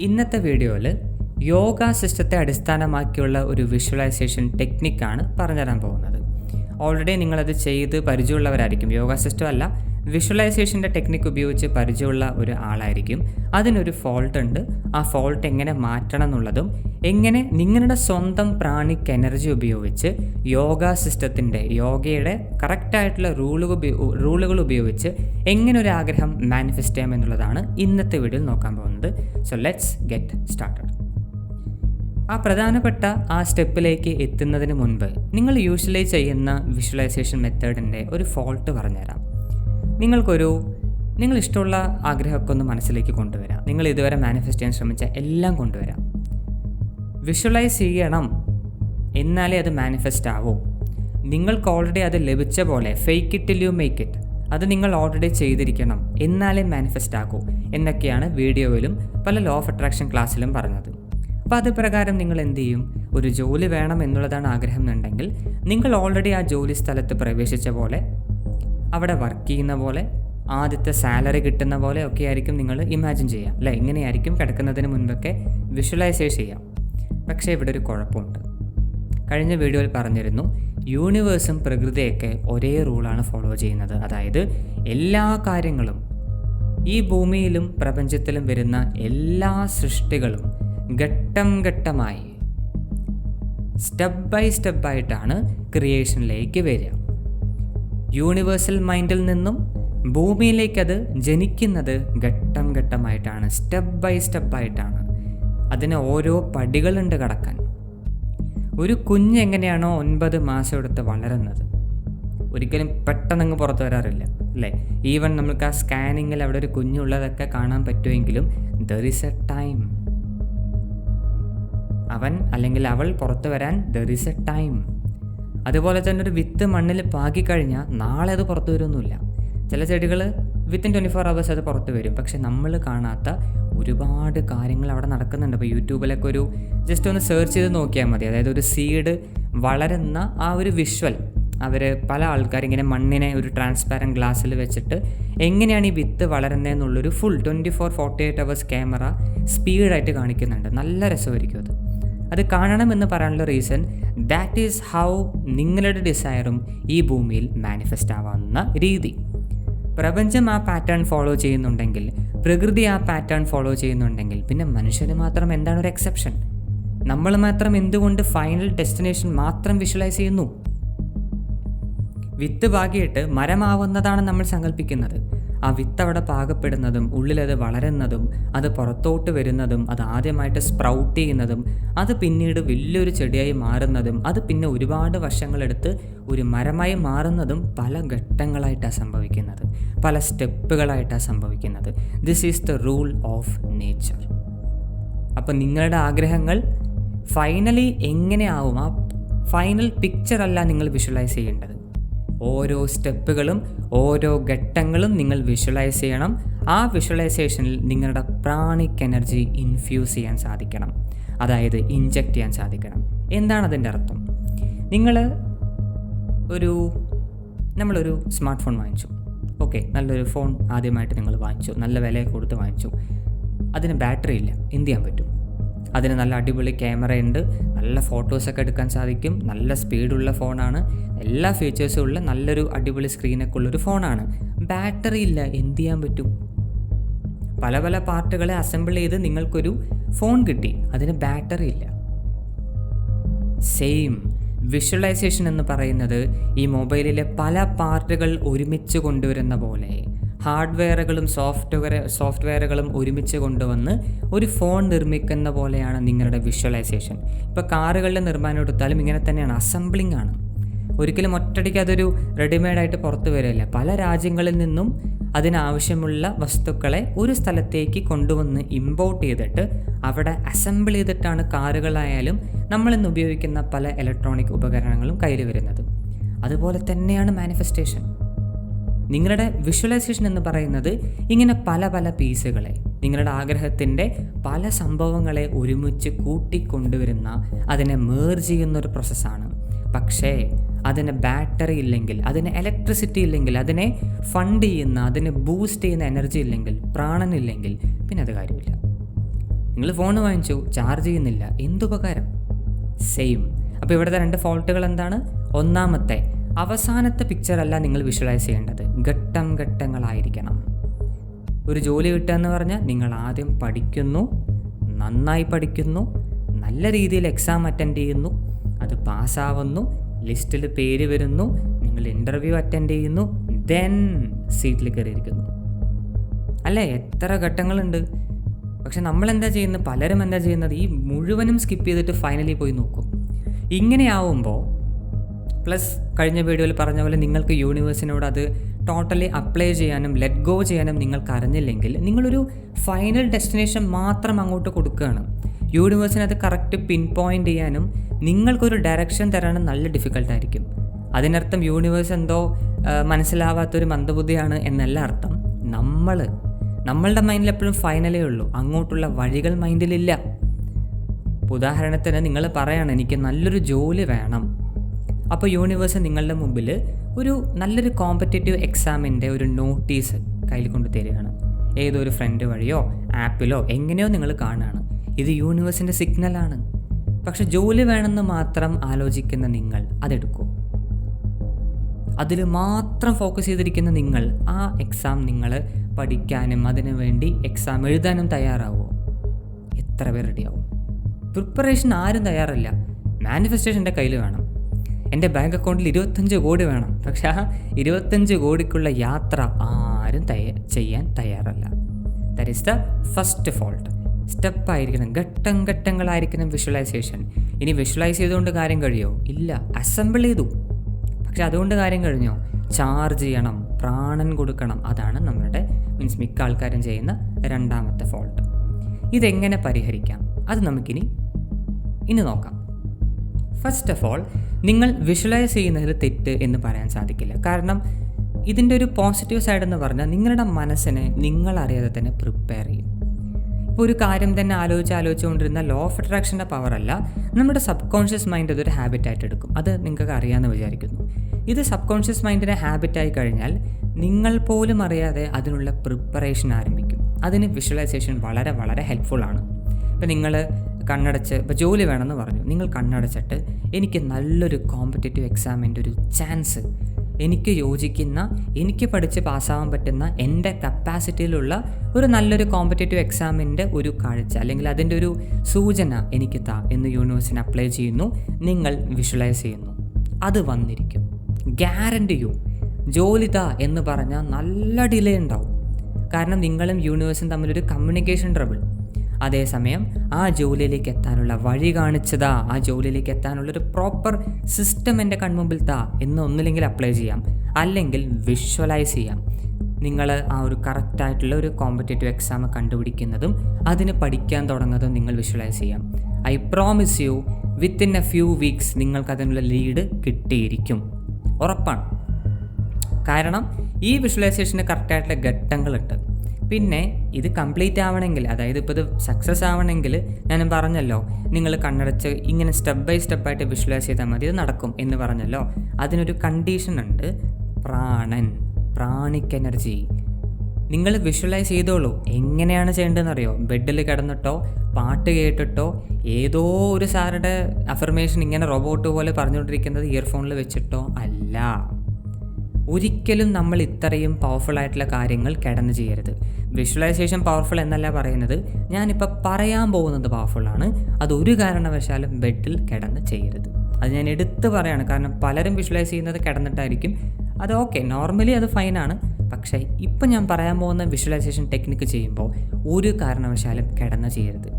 ഇന്നത്തെ വീഡിയോയിൽ യോഗ സിസ്റ്റത്തെ അടിസ്ഥാനമാക്കിയുള്ള ഒരു വിഷ്വലൈസേഷൻ ടെക്നിക്കാണ് പറഞ്ഞുതരാൻ പോകുന്നത്. ഓൾറെഡി നിങ്ങളത് ചെയ്ത് പരിചയമുള്ളവരായിരിക്കും. യോഗ സിസ്റ്റം അല്ല വിഷ്വലൈസേഷന്റെ ടെക്നിക്ക് ഉപയോഗിച്ച് പരിചയമുള്ള ഒരു ആളായിരിക്കും. അതിനൊരു ഫോൾട്ട് ഉണ്ട്. ആ ഫോൾട്ട് എങ്ങനെ മാറ്റണം എന്നുള്ളതും എങ്ങനെ നിങ്ങളുടെ സ്വന്തം പ്രാണിക് എനർജി ഉപയോഗിച്ച് യോഗ സിസ്റ്റത്തിന്റെ യോഗയുടെ കറക്റ്റായിട്ടുള്ള റൂളുകൾ റൂളുകൾ ഉപയോഗിച്ച് എങ്ങനെ ഒരു ആഗ്രഹം മാനിഫെസ്റ്റ് ചെയ്യാം എന്നുള്ളതാണ് ഇന്നത്തെ വീഡിയോയിൽ നോക്കാൻ പോകുന്നത്. സോ ലെറ്റ്സ് ഗെറ്റ് സ്റ്റാർട്ടഡ് ആ പ്രധാനപ്പെട്ട ആ സ്റ്റെപ്പിലേക്ക് എത്തുന്നതിന് മുൻപ് നിങ്ങൾ യൂഷ്വലി ചെയ്യുന്ന വിഷ്വലൈസേഷൻ മെത്തേഡിന്റെ ഒരു ഫോൾട്ട് പറഞ്ഞുതരാം. നിങ്ങൾക്കൊരു നിങ്ങൾ ഇഷ്ടമുള്ള ആഗ്രഹമൊക്കെ ഒന്ന് മനസ്സിലേക്ക് കൊണ്ടുവരാം. നിങ്ങൾ ഇതുവരെ മാനിഫെസ്റ്റ് ചെയ്യാൻ ശ്രമിച്ച എല്ലാം കൊണ്ടുവരാം. വിഷ്വലൈസ് ചെയ്യണം. എന്നാലേ അത് മാനിഫെസ്റ്റ് ആവൂ. നിങ്ങൾക്ക് ഓൾറെഡി അത് ലഭിച്ച പോലെ fake it you make it അത് നിങ്ങൾ ഓൾറെഡി ചെയ്തിരിക്കണം. എന്നാലേ മാനിഫെസ്റ്റ് ആകൂ. എന്നൊക്കെയാണ് വീഡിയോയിലും പല ലോ ഓഫ് അട്രാക്ഷൻ ക്ലാസ്സിലും പറഞ്ഞത്. അപ്പോൾ അത് പ്രകാരം നിങ്ങൾ എന്ത് ചെയ്യും? ഒരു ജോലി വേണം എന്നുള്ളതാണ് ആഗ്രഹം എന്നുണ്ടെങ്കിൽ നിങ്ങൾ ഓൾറെഡി ആ ജോലി സ്ഥലത്ത് പ്രവേശിച്ച പോലെ അവിടെ വർക്ക് ചെയ്യുന്ന പോലെ ആദ്യത്തെ സാലറി കിട്ടുന്ന പോലെ ഒക്കെ ആയിരിക്കും നിങ്ങൾ ഇമാജിൻ ചെയ്യുക. അല്ലേ? ഇങ്ങനെയായിരിക്കും കിടക്കുന്നതിന് മുൻപൊക്കെ വിഷ്വലൈസേഷൻ ചെയ്യാം. പക്ഷേ ഇവിടെ ഒരു കുഴപ്പമുണ്ട്. കഴിഞ്ഞ വീഡിയോയിൽ പറഞ്ഞിരുന്നു യൂണിവേഴ്സും പ്രകൃതിയൊക്കെ ഒരേ റൂളാണ് ഫോളോ ചെയ്യുന്നത്. അതായത് എല്ലാ കാര്യങ്ങളും ഈ ഭൂമിയിലും പ്രപഞ്ചത്തിലും വരുന്ന എല്ലാ സൃഷ്ടികളും ഘട്ടം ഘട്ടമായി സ്റ്റെപ്പ് ബൈ സ്റ്റെപ്പായിട്ടാണ് ക്രിയേഷനിലേക്ക് വരിക. യൂണിവേഴ്സൽ മൈൻഡിൽ നിന്നും ഭൂമിയിലേക്കത് ജനിക്കുന്നത് ഘട്ടം ഘട്ടമായിട്ടാണ് സ്റ്റെപ്പ് ബൈ സ്റ്റെപ്പായിട്ടാണ് അതിന് ഓരോ പടികളുണ്ട് കടക്കാൻ. ഒരു കുഞ്ഞ് എങ്ങനെയാണോ ഒൻപത് മാസം എടുത്ത് വളരുന്നത്? ഒരിക്കലും പെട്ടെന്നങ്ങ് പുറത്തു വരാറില്ല അല്ലേ? ഈവൻ നമുക്ക് ആ സ്കാനിങ്ങിൽ അവിടെ ഒരു കുഞ്ഞുള്ളതൊക്കെ കാണാൻ പറ്റുമെങ്കിലും ദർ ഇസ് എ ടൈം അവൻ അല്ലെങ്കിൽ അവൾ പുറത്തു വരാൻ ദർ ഇസ് എ ടൈം അതുപോലെ തന്നെ ഒരു വിത്ത് മണ്ണിൽ പാകിക്കഴിഞ്ഞാൽ നാളെ അത് പുറത്തു വരുമൊന്നുമില്ല. ചില ചെടികൾ വിത്തിൻ ട്വന്റി ഫോർ അവേഴ്സ് അത് പുറത്ത് വരും. പക്ഷെ നമ്മൾ കാണാത്ത ഒരുപാട് കാര്യങ്ങൾ അവിടെ നടക്കുന്നുണ്ട്. അപ്പോൾ യൂട്യൂബിലൊക്കെ ഒരു ജസ്റ്റ് ഒന്ന് സെർച്ച് ചെയ്ത് നോക്കിയാൽ മതി. അതായത് ഒരു സീഡ് വളരുന്ന ആ ഒരു വിഷ്വൽ അവർ പല ആൾക്കാരിങ്ങനെ മണ്ണിനെ ഒരു ട്രാൻസ്പാരന്റ് ഗ്ലാസ്സിൽ വെച്ചിട്ട് എങ്ങനെയാണ് ഈ വിത്ത് വളരുന്നതെന്നുള്ളൊരു full twenty four forty eight hours camera സ്പീഡായിട്ട് കാണിക്കുന്നുണ്ട്. നല്ല രസമായിരിക്കും അത്. അത് കാണണമെന്ന് പറയാനുള്ള റീസൺ ദാറ്റ് ഈസ് ഹൗ നിങ്ങളുടെ ഡിസയറും ഈ ഭൂമിയിൽ മാനിഫെസ്റ്റ് ആവാവുന്ന രീതി. പ്രപഞ്ചം ആ പാറ്റേൺ ഫോളോ ചെയ്യുന്നുണ്ടെങ്കിൽ പ്രകൃതി ആ പാറ്റേൺ ഫോളോ ചെയ്യുന്നുണ്ടെങ്കിൽ പിന്നെ മനുഷ്യന് മാത്രം എന്താണ് ഒരു എക്സെപ്ഷൻ നമ്മൾ മാത്രം എന്തുകൊണ്ട് ഫൈനൽ ഡെസ്റ്റിനേഷൻ മാത്രം വിഷ്വലൈസ് ചെയ്യുന്നു? വിത്ത് പാകിയിട്ട് മരമാവുന്നതാണ് നമ്മൾ സങ്കല്പിക്കുന്നത് ആ വിത്ത് അവിടെ പാകപ്പെടുന്നതും ഉള്ളിലത് വളരുന്നതും അത് പുറത്തോട്ട് വരുന്നതും അത് ആദ്യമായിട്ട് സ്പ്രൗട്ട് ചെയ്യുന്നതും അത് പിന്നീട് വലിയൊരു ചെടിയായി മാറുന്നതും അത് പിന്നെ ഒരുപാട് വർഷങ്ങളെടുത്ത് ഒരു മരമായി മാറുന്നതും പല ഘട്ടങ്ങളായിട്ടാണ് സംഭവിക്കുന്നത്. പല സ്റ്റെപ്പുകളായിട്ടാണ് സംഭവിക്കുന്നത്. This is the rule of nature അപ്പോൾ നിങ്ങളുടെ ആഗ്രഹങ്ങൾ ഫൈനലി എങ്ങനെയാവും? ആ ഫൈനൽ പിക്ചറല്ല നിങ്ങൾ വിഷ്വലൈസ് ചെയ്യേണ്ടത്. ഓരോ സ്റ്റെപ്പുകളും ഓരോ ഘട്ടങ്ങളും നിങ്ങൾ വിഷ്വലൈസ് ചെയ്യണം. ആ വിഷ്വലൈസേഷനിൽ നിങ്ങളുടെ പ്രാണിക് എനർജി ഇൻഫ്യൂസ് ചെയ്യാൻ സാധിക്കണം. അതായത് ഇൻജക്റ്റ് ചെയ്യാൻ സാധിക്കണം. എന്താണ് അതിന്റെ അർത്ഥം? നിങ്ങൾ ഒരു നമ്മളൊരു സ്മാർട്ട് ഫോൺ വാങ്ങിച്ചു. ഓക്കെ നല്ലൊരു ഫോൺ ആദ്യമായിട്ട് നിങ്ങൾ വാങ്ങിച്ചു. നല്ല വില കൊടുത്ത് വാങ്ങിച്ചു. അതിന് ബാറ്ററി ഇല്ല. എന്ത് ചെയ്യാൻ പറ്റും? അതിന് നല്ല അടിപൊളി ക്യാമറ ഉണ്ട്. നല്ല ഫോട്ടോസൊക്കെ എടുക്കാൻ സാധിക്കും. നല്ല സ്പീഡുള്ള ഫോണാണ് എല്ലാ ഫീച്ചേഴ്സും ഉള്ള നല്ലൊരു അടിപൊളി സ്ക്രീനൊക്കെ ഉള്ളൊരു ഫോണാണ് ബാറ്ററി ഇല്ല. എന്ത് ചെയ്യാൻ പറ്റും? പല പല പാർട്ടുകളെ അസംബിൾ ചെയ്ത് നിങ്ങൾക്കൊരു ഫോൺ കിട്ടി. അതിന് ബാറ്ററി ഇല്ല. സെയിം വിഷ്വലൈസേഷൻ എന്ന് പറയുന്നത് ഈ മൊബൈലിലെ പല പാർട്ടുകൾ ഒരുമിച്ച് കൊണ്ടുവരുന്ന പോലെ. ഹാർഡ്വെയറുകളും സോഫ്റ്റ്വെയർ സോഫ്റ്റ്വെയറുകളും ഒരുമിച്ച് കൊണ്ടുവന്ന് ഒരു ഫോൺ നിർമ്മിക്കുന്ന പോലെയാണ് നിങ്ങളുടെ വിഷ്വലൈസേഷൻ. ഇപ്പോൾ കാറുകളുടെ നിർമ്മാണം എടുത്താലും ഇങ്ങനെ തന്നെയാണ് അസംബ്ലിംഗ് ആണ്. ഒരിക്കലും ഒറ്റടിക്ക് അതൊരു റെഡിമെയ്ഡായിട്ട് പുറത്തു വരില്ല പല രാജ്യങ്ങളിൽ നിന്നും അതിനാവശ്യമുള്ള വസ്തുക്കളെ ഒരു സ്ഥലത്തേക്ക് കൊണ്ടുവന്ന് ഇമ്പോർട്ട് ചെയ്തിട്ട് അവിടെ അസംബിൾ ചെയ്തിട്ടാണ് കാറുകളായാലും നമ്മളിന്ന് ഉപയോഗിക്കുന്ന പല ഇലക്ട്രോണിക് ഉപകരണങ്ങളും കയ്യിൽ വരുന്നത്. അതുപോലെ തന്നെയാണ് മാനിഫെസ്റ്റേഷൻ നിങ്ങളുടെ വിഷ്വലൈസേഷൻ എന്ന് പറയുന്നത് ഇങ്ങനെ പല പല പീസുകളെ നിങ്ങളുടെ ആഗ്രഹത്തിന്റെ പല സംഭവങ്ങളെ ഒരുമിച്ച് കൂട്ടിക്കൊണ്ടുവരുന്ന അതിനെ മേർജ് ചെയ്യുന്ന ഒരു പ്രോസസ്സാണ് പക്ഷേ അതിന് ബാറ്ററി ഇല്ലെങ്കിൽ അതിന് ഇലക്ട്രിസിറ്റി ഇല്ലെങ്കിൽ അതിനെ ഫണ്ട് ചെയ്യുന്ന അതിനെ ബൂസ്റ്റ് ചെയ്യുന്ന എനർജി ഇല്ലെങ്കിൽ പ്രാണനില്ലെങ്കിൽ പിന്നെ അത് കാര്യമില്ല. നിങ്ങൾ ഫോൺ വാങ്ങിച്ചു ചാർജ് ചെയ്യുന്നില്ല എന്തുപകാരം സെയിം അപ്പോൾ ഇവിടുത്തെ രണ്ട് ഫോൾട്ടുകൾ എന്താണ്? ഒന്നാമത്തെ അവസാനത്തെ പിക്ചറല്ല നിങ്ങൾ വിഷ്വലൈസ് ചെയ്യേണ്ടത്. ഘട്ടം ഘട്ടങ്ങളായിരിക്കണം. ഒരു ജോലി കിട്ടുക എന്ന് പറഞ്ഞാൽ നിങ്ങൾ ആദ്യം പഠിക്കുന്നു നന്നായി പഠിക്കുന്നു നല്ല രീതിയിൽ എക്സാം അറ്റൻഡ് ചെയ്യുന്നു അത് പാസ്സാവുന്നു ലിസ്റ്റിൽ പേര് വരുന്നു നിങ്ങൾ ഇന്റർവ്യൂ അറ്റൻഡ് ചെയ്യുന്നു ദെൻ സീറ്റിൽ കയറിയിരിക്കുന്നു. അല്ലേ? എത്ര ഘട്ടങ്ങളുണ്ട്. പക്ഷെ നമ്മൾ എന്താ ചെയ്യുന്നത്? പലരും എന്താ ചെയ്യുന്നത്? ഈ മുഴുവനും സ്കിപ്പ് ചെയ്തിട്ട് ഫൈനലി പോയി നോക്കും. ഇങ്ങനെയാവുമ്പോൾ പ്ലസ് കഴിഞ്ഞ വീഡിയോയിൽ പറഞ്ഞ പോലെ നിങ്ങൾക്ക് യൂണിവേഴ്സിനോട് അത് ടോട്ടലി അപ്ലൈ ചെയ്യാനും ലെറ്റ് ഗോ ചെയ്യാനും നിങ്ങൾക്ക് അറിഞ്ഞില്ലെങ്കിൽ നിങ്ങളൊരു ഫൈനൽ ഡെസ്റ്റിനേഷൻ മാത്രം അങ്ങോട്ട് കൊടുക്കുകയാണ്. യൂണിവേഴ്സിന് അത് കറക്റ്റ് പിൻ പോയിന്റ് ചെയ്യാനും നിങ്ങൾക്കൊരു ഡയറക്ഷൻ തരാനും നല്ല ഡിഫിക്കൽട്ടായിരിക്കും അതിനർത്ഥം യൂണിവേഴ്സ് എന്തോ മനസ്സിലാവാത്തൊരു മന്ദബുദ്ധിയാണ് എന്നല്ല അർത്ഥം. നമ്മൾ നമ്മളുടെ മൈൻഡിൽ എപ്പോഴും ഫൈനലേ ഉള്ളൂ. അങ്ങോട്ടുള്ള വഴികൾ മൈൻഡിലില്ല ഉദാഹരണത്തിന് നിങ്ങൾ പറയാണ് എനിക്ക് നല്ലൊരു ജോലി വേണം. അപ്പോൾ യൂണിവേഴ്സ് നിങ്ങളുടെ മുമ്പിൽ ഒരു നല്ലൊരു കോമ്പറ്റേറ്റീവ് എക്സാമിന്റെ ഒരു നോട്ടീസ് കയ്യിൽ കൊണ്ട് തരികയാണ്. ഏതോ ഒരു ഫ്രണ്ട് വഴിയോ ആപ്പിലോ എങ്ങനെയോ നിങ്ങൾ കാണുകയാണ്. ഇത് യൂണിവേഴ്സിന്റെ സിഗ്നലാണ് പക്ഷെ ജോലി വേണമെന്ന് മാത്രം ആലോചിക്കുന്ന നിങ്ങൾ അതെടുക്കൂ. അതിൽ മാത്രം ഫോക്കസ് ചെയ്തിരിക്കുന്ന നിങ്ങൾ ആ എക്സാം നിങ്ങൾ പഠിക്കാനും അതിനു വേണ്ടി എക്സാം എഴുതാനും തയ്യാറാവുമോ എത്ര പേർ റെഡിയാവും പ്രിപ്പറേഷൻ ആരും തയ്യാറല്ല. മാനിഫെസ്റ്റേഷന്റെ കയ്യിൽ വേണം. എന്റെ ബാങ്ക് അക്കൗണ്ടിൽ ഇരുപത്തഞ്ച് കോടി വേണം. പക്ഷെ ആ ഇരുപത്തഞ്ച് കോടിക്കുള്ള യാത്ര ആരും തയ്യ ചെയ്യാൻ തയ്യാറല്ല. That is the first fault സ്റ്റെപ്പായിരിക്കണം ഘട്ടം ഘട്ടങ്ങളായിരിക്കണം വിഷ്വലൈസേഷൻ ഇനി വിഷ്വലൈസ് ചെയ്തുകൊണ്ട് കാര്യം കഴിയോ? ഇല്ല. അസംബിൾ ചെയ്തു. പക്ഷെ അതുകൊണ്ട് കാര്യം കഴിഞ്ഞോ? ചാർജ് ചെയ്യണം. പ്രാണൻ കൊടുക്കണം. അതാണ് നമ്മളുടെ മീൻസ് മിക്ക ആൾക്കാരും ചെയ്യുന്ന രണ്ടാമത്തെ ഫോൾട്ട് ഇതെങ്ങനെ പരിഹരിക്കാം? അത് നമുക്കിനി ഇനി നോക്കാം. ഫസ്റ്റ് ഓഫ് ഓൾ നിങ്ങൾ വിഷ്വലൈസ് ചെയ്യുന്നതിൽ തെറ്റ് എന്ന് പറയാൻ സാധിക്കില്ല. കാരണം ഇതിന്റെ ഒരു പോസിറ്റീവ് സൈഡ് എന്ന് പറഞ്ഞാൽ നിങ്ങളുടെ മനസ്സിനെ നിങ്ങളറിയാതെ തന്നെ പ്രിപ്പയർ ചെയ്യും. ഇപ്പോൾ ഒരു കാര്യം തന്നെ ആലോചിച്ച് ആലോചിച്ചുകൊണ്ടിരുന്ന ലോ ഓഫ് അട്രാക്ഷന്റെ പവറല്ല നമ്മുടെ സബ് കോൺഷ്യസ് മൈൻഡ് അതൊരു ഹാബിറ്റായിട്ട് എടുക്കും. അത് നിങ്ങൾക്ക് അറിയാമെന്ന് വിചാരിക്കുന്നു. ഇത് സബ് കോൺഷ്യസ് മൈൻഡിന്റെ ഹാബിറ്റായി കഴിഞ്ഞാൽ നിങ്ങൾ പോലും അറിയാതെ അതിനുള്ള പ്രിപ്പറേഷൻ ആരംഭിക്കും. അതിന് വിഷ്വലൈസേഷൻ വളരെ വളരെ ഹെൽപ്ഫുൾ ആണ്. ഇപ്പം നിങ്ങൾ കണ്ണടച്ച് ഇപ്പോൾ ജോലി വേണമെന്ന് പറഞ്ഞു. നിങ്ങൾ കണ്ണടച്ചിട്ട് എനിക്ക് നല്ലൊരു കോമ്പറ്റേറ്റീവ് എക്സാമിന്റെ ഒരു ചാൻസ് എനിക്ക് യോജിക്കുന്ന എനിക്ക് പഠിച്ച് പാസ്സാവാൻ പറ്റുന്ന എന്റെ കപ്പാസിറ്റിയിലുള്ള ഒരു നല്ലൊരു കോമ്പറ്റേറ്റീവ് എക്സാമിന്റെ ഒരു കാഴ്ച അല്ലെങ്കിൽ അതിന്റെ ഒരു സൂചന എനിക്ക് താ എന്ന് യൂണിവേഴ്സിന് അപ്ലൈ ചെയ്യുന്നു. നിങ്ങൾ വിഷ്വലൈസ് ചെയ്യുന്നു. അത് വന്നിരിക്കും. Guarantee you. ജോലി താ എന്ന് പറഞ്ഞാൽ നല്ല ഡിലേ ഉണ്ടാവും. കാരണം നിങ്ങളും യൂണിവേഴ്സും തമ്മിലൊരു കമ്മ്യൂണിക്കേഷൻ ട്രബിൾ അതേസമയം ആ ജോലിയിലേക്ക് എത്താനുള്ള വഴി കാണിച്ചതാ. ആ ജോലിയിലേക്ക് എത്താനുള്ള ഒരു പ്രോപ്പർ സിസ്റ്റം എന്റെ കൺമുമ്പിൽ താ എന്ന് ഒന്നില്ലെങ്കിൽ അപ്ലൈ ചെയ്യാം. അല്ലെങ്കിൽ വിഷ്വലൈസ് ചെയ്യാം. നിങ്ങൾ ആ ഒരു കറക്റ്റായിട്ടുള്ള ഒരു കോമ്പറ്റേറ്റീവ് എക്സാം കണ്ടുപിടിക്കുന്നതും അതിന് പഠിക്കാൻ തുടങ്ങുന്നതും നിങ്ങൾ വിഷ്വലൈസ് ചെയ്യാം. I promise you within a few weeks നിങ്ങൾക്ക് അതിനുള്ള ലീഡ് കിട്ടിയിരിക്കും. ഉറപ്പാണ്. കാരണം ഈ വിഷ്വലൈസേഷന് കറക്റ്റായിട്ടുള്ള ഘട്ടങ്ങളുണ്ട്. പിന്നെ ഇത് കംപ്ലീറ്റ് ആവണമെങ്കിൽ അതായത് ഇപ്പോൾ ഇത് സക്സസ് ആവണമെങ്കിൽ ഞാൻ പറഞ്ഞല്ലോ നിങ്ങൾ കണ്ണടച്ച് ഇങ്ങനെ സ്റ്റെപ്പ് ബൈ സ്റ്റെപ്പായിട്ട് വിഷ്വലൈസ് ചെയ്താൽ മതി ഇത് നടക്കും എന്ന് പറഞ്ഞല്ലോ. അതിനൊരു കണ്ടീഷൻ ഉണ്ട് പ്രാണൻ പ്രാണിക് എനർജി നിങ്ങൾ വിഷ്വലൈസ് ചെയ്തോളൂ എങ്ങനെയാണ് ചെയ്യേണ്ടതെന്ന് അറിയോ ബെഡിൽ കിടന്നിട്ടോ പാട്ട് കേട്ടിട്ടോ ഏതോ ഒരു സാറുടെ അഫർമേഷൻ ഇങ്ങനെ റോബോട്ട് പോലെ പറഞ്ഞുകൊണ്ടിരിക്കുന്നത് ഇയർഫോണിൽ വെച്ചിട്ടോ അല്ല. ഒരിക്കലും നമ്മൾ ഇത്രയും പവർഫുൾ ആയിട്ടുള്ള കാര്യങ്ങൾ കിടന്ന് ചെയ്യരുത്. വിഷ്വലൈസേഷൻ പവർഫുൾ എന്നല്ല പറയുന്നത്. ഞാനിപ്പോൾ പറയാൻ പോകുന്നത് പവർഫുള്ളാണ് അത് ഒരു കാരണവശാലും ബെഡിൽ കിടന്ന് ചെയ്യരുത്. അത് ഞാൻ എടുത്ത് പറയാണ്. കാരണം പലരും വിഷ്വലൈസ് ചെയ്യുന്നത് കിടന്നിട്ടായിരിക്കും. അത് ഓക്കെ നോർമലി അത് ഫൈനാണ് പക്ഷേ ഇപ്പം ഞാൻ പറയാൻ പോകുന്ന വിഷ്വലൈസേഷൻ ടെക്നിക്ക് ചെയ്യുമ്പോൾ ഒരു കാരണവശാലും കിടന്ന് ചെയ്യരുത്.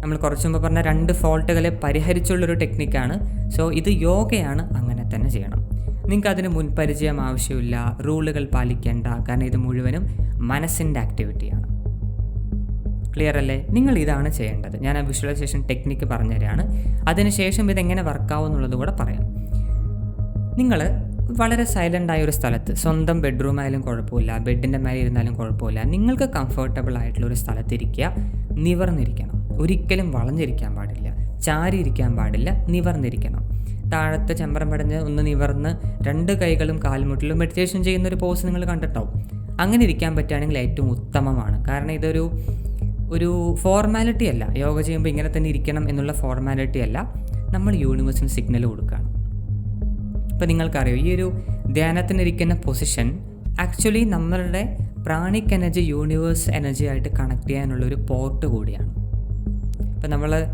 നമ്മൾ കുറച്ച് മുമ്പ് പറഞ്ഞ രണ്ട് ഫോൾട്ടുകളെ പരിഹരിച്ചുള്ളൊരു ടെക്നിക്കാണ് സോ ഇത് യോഗയാണ്. അങ്ങനെ തന്നെ ചെയ്യണം. നിങ്ങൾക്ക് അതിന് മുൻപരിചയം ആവശ്യമില്ല. റൂളുകൾ പാലിക്കേണ്ട. കാരണം ഇത് മുഴുവനും മനസ്സിന്റെ ആക്ടിവിറ്റിയാണ്. ക്ലിയർ അല്ലേ? നിങ്ങൾ ഇതാണ് ചെയ്യേണ്ടത്. ഞാൻ ആ വിഷ്വലൈസേഷൻ ടെക്നിക്ക് പറഞ്ഞുതരാണ്. അതിനുശേഷം ഇതെങ്ങനെ വർക്കാവും എന്നുള്ളത് കൂടെ പറയാം. നിങ്ങൾ വളരെ സൈലന്റ് ആയ ഒരു സ്ഥലത്ത് സ്വന്തം ബെഡ്റൂം ആയാലും കുഴപ്പമില്ല ബെഡിന്റെ മേലെ ഇരുന്നാലും കുഴപ്പമില്ല നിങ്ങൾക്ക് കംഫർട്ടബിൾ ആയിട്ടുള്ള ഒരു സ്ഥലത്ത് ഇരിക്കുക നിവർന്നിരിക്കണം. ഒരിക്കലും വളഞ്ഞിരിക്കാൻ പാടില്ല ചാരി ഇരിക്കാൻ പാടില്ല നിവർന്നിരിക്കണം. താഴത്തെ ചെമ്പരം പടഞ്ഞ് ഒന്ന് നിവർന്ന് രണ്ട് കൈകളും കാൽമുട്ടിലും മെഡിറ്റേഷൻ ചെയ്യുന്ന ഒരു പോസ് നിങ്ങൾ കണ്ടിട്ടാവും അങ്ങനെ ഇരിക്കാൻ പറ്റുകയാണെങ്കിൽ ഏറ്റവും ഉത്തമമാണ്. കാരണം ഇതൊരു ഒരു ഫോർമാലിറ്റി അല്ല. യോഗ ചെയ്യുമ്പോൾ ഇങ്ങനെ തന്നെ ഇരിക്കണം എന്നുള്ള ഫോർമാലിറ്റി അല്ല. നമ്മൾ യൂണിവേഴ്സിന് സിഗ്നൽ കൊടുക്കുകയാണ്. ഇപ്പോൾ നിങ്ങൾക്കറിയാം ഈ ഒരു ധ്യാനത്തിനിരിക്കുന്ന പൊസിഷൻ ആക്ച്വലി നമ്മളുടെ പ്രാണിക് എനർജി യൂണിവേഴ്സ് എനർജി ആയിട്ട് കണക്ട് ചെയ്യാനുള്ള ഒരു പോർട്ട് കൂടിയാണ്. ഇപ്പം നമ്മൾ